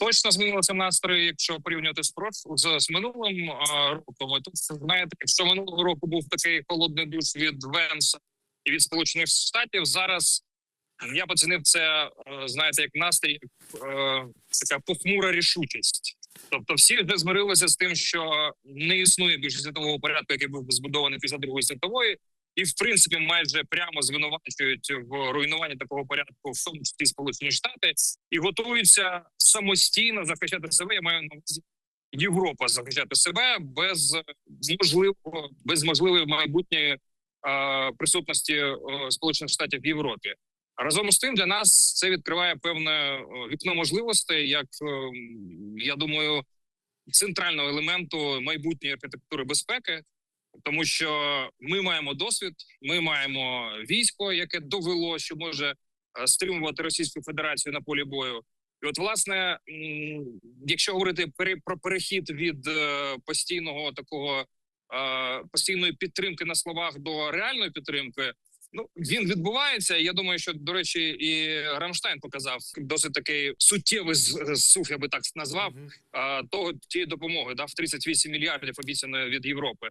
точно змінилися настрої, якщо порівнювати з з, з минулим а, роком. Тут знаєте, якщо минулого року був такий холодний душ від Венса і від Сполучених Штатів, зараз я б оцінив це, е, знаєте, як настрій, як, е, така похмура рішучість. Тобто, всі вже змирилися з тим, що не існує більше світового порядку, який був збудований після другої світової, і в принципі майже прямо звинувачують в руйнуванні такого порядку, в тому числі Сполучені Штати, і готуються самостійно захищати себе. Я маю на увазі Європа захищати себе без можливого без можливої майбутньої е, присутності е, Сполучених Штатів в Європі. Разом з тим для нас це відкриває певне е, вікно можливостей, як е, я думаю, центрального елементу майбутньої архітектури безпеки, тому що ми маємо досвід, ми маємо військо, яке довело, що може е, стримувати Російську Федерацію на полі бою. І от, власне, якщо говорити про перехід від е, постійного такого е, постійної підтримки на словах до реальної підтримки, ну він відбувається. Я думаю, що до речі, і Рамштайн показав досить такий суттєвий зсув, я би так назвав, е, того тієї допомоги, да, в 38 мільярдів обіцяної від Європи.